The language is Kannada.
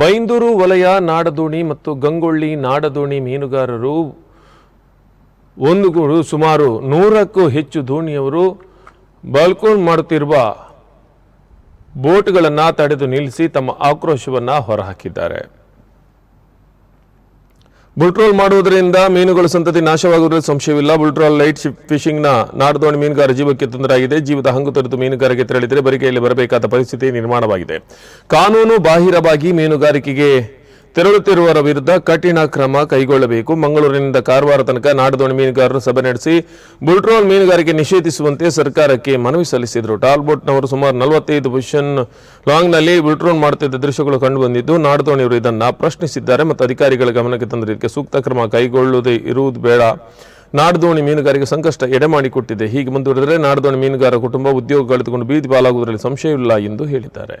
ಬೈಂದೂರು ವಲಯ ನಾಡದೋಣಿ ಮತ್ತು ಗಂಗೊಳ್ಳಿ ನಾಡದೋಣಿ ಮೀನುಗಾರರು ಒಂದುಗೂಡು ಸುಮಾರು ನೂರಕ್ಕೂ ಹೆಚ್ಚು ದೋಣಿಯವರು ಬಲ್ಕೋನ್ ಮಾಡುತ್ತಿರುವ ಬೋಟ್ಗಳನ್ನು ತಡೆದು ನಿಲ್ಲಿಸಿ ತಮ್ಮ ಆಕ್ರೋಶವನ್ನು ಹೊರಹಾಕಿದ್ದಾರೆ. ಬುಲ್ಟ್ರೋಲ್ ಮಾಡುವುದರಿಂದ ಮೀನುಗಳ ಸಂತತಿ ನಾಶವಾಗುವುದರಲ್ಲಿ ಸಂಶಯವಿಲ್ಲ. ಬುಲ್ಟ್ರೋಲ್ ಲೈಟ್ ಫಿಶಿಂಗ್ನ ನಾಡದೋಣಿ ಮೀನುಗಾರ ಜೀವಕ್ಕೆ ತೊಂದರೆಯಾಗಿದೆ. ಜೀವದ ಹಂಗು ತೊರೆದು ಮೀನುಗಾರಿಕೆ ತೆರಳಿದರೆ ಬರಿಕೆಯಲ್ಲಿ ಬರಬೇಕಾದ ಪರಿಸ್ಥಿತಿ ನಿರ್ಮಾಣವಾಗಿದೆ. ಕಾನೂನು ಬಾಹಿರವಾಗಿ ಮೀನುಗಾರಿಕೆಗೆ ತೆರಳುತ್ತಿರುವವರ ವಿರುದ್ಧ ಕಠಿಣ ಕ್ರಮ ಕೈಗೊಳ್ಳಬೇಕು. ಮಂಗಳೂರಿನಿಂದ ಕಾರವಾರ ತನಕ ನಾಡದೋಣಿ ಮೀನುಗಾರರು ಸಭೆ ನಡೆಸಿ ಬುಲ್ಟ್ರೋಲ್ ಮೀನುಗಾರಿಕೆ ನಿಷೇಧಿಸುವಂತೆ ಸರ್ಕಾರಕ್ಕೆ ಮನವಿ ಸಲ್ಲಿಸಿದರು. ಟಾಲ್ಬೋಟ್ನವರು ಸುಮಾರು ನಲವತ್ತೈದು ಪೊಸಿಷನ್ ಲಾಂಗ್ನಲ್ಲಿ ಬುಲ್ಟ್ರೋಲ್ ಮಾಡುತ್ತಿದ್ದ ದೃಶ್ಯಗಳು ಕಂಡುಬಂದಿದ್ದು, ನಾಡದೋಣಿಯವರು ಇದನ್ನು ಪ್ರಶ್ನಿಸಿದ್ದಾರೆ ಮತ್ತು ಅಧಿಕಾರಿಗಳ ಗಮನಕ್ಕೆ ತಂದಿದ್ದಕ್ಕೆ ಸೂಕ್ತ ಕ್ರಮ ಕೈಗೊಳ್ಳದೇ ಇರುವುದು ಬೇಡ. ನಾಡದೋಣಿ ಮೀನುಗಾರಿಕೆ ಸಂಕಷ್ಟ ಎಡೆಮಾಡಿಕೊಟ್ಟಿದೆ ಹೀಗೆ ಮುಂದುವರೆದರೆ ನಾಡದೋಣಿ ಮೀನುಗಾರ ಕುಟುಂಬ ಉದ್ಯೋಗ ಕಳೆದುಕೊಂಡು ಬೀದಿ ಪಾಲಾಗುವುದರಲ್ಲಿ ಸಂಶಯವಿಲ್ಲ ಎಂದು ಹೇಳಿದ್ದಾರೆ.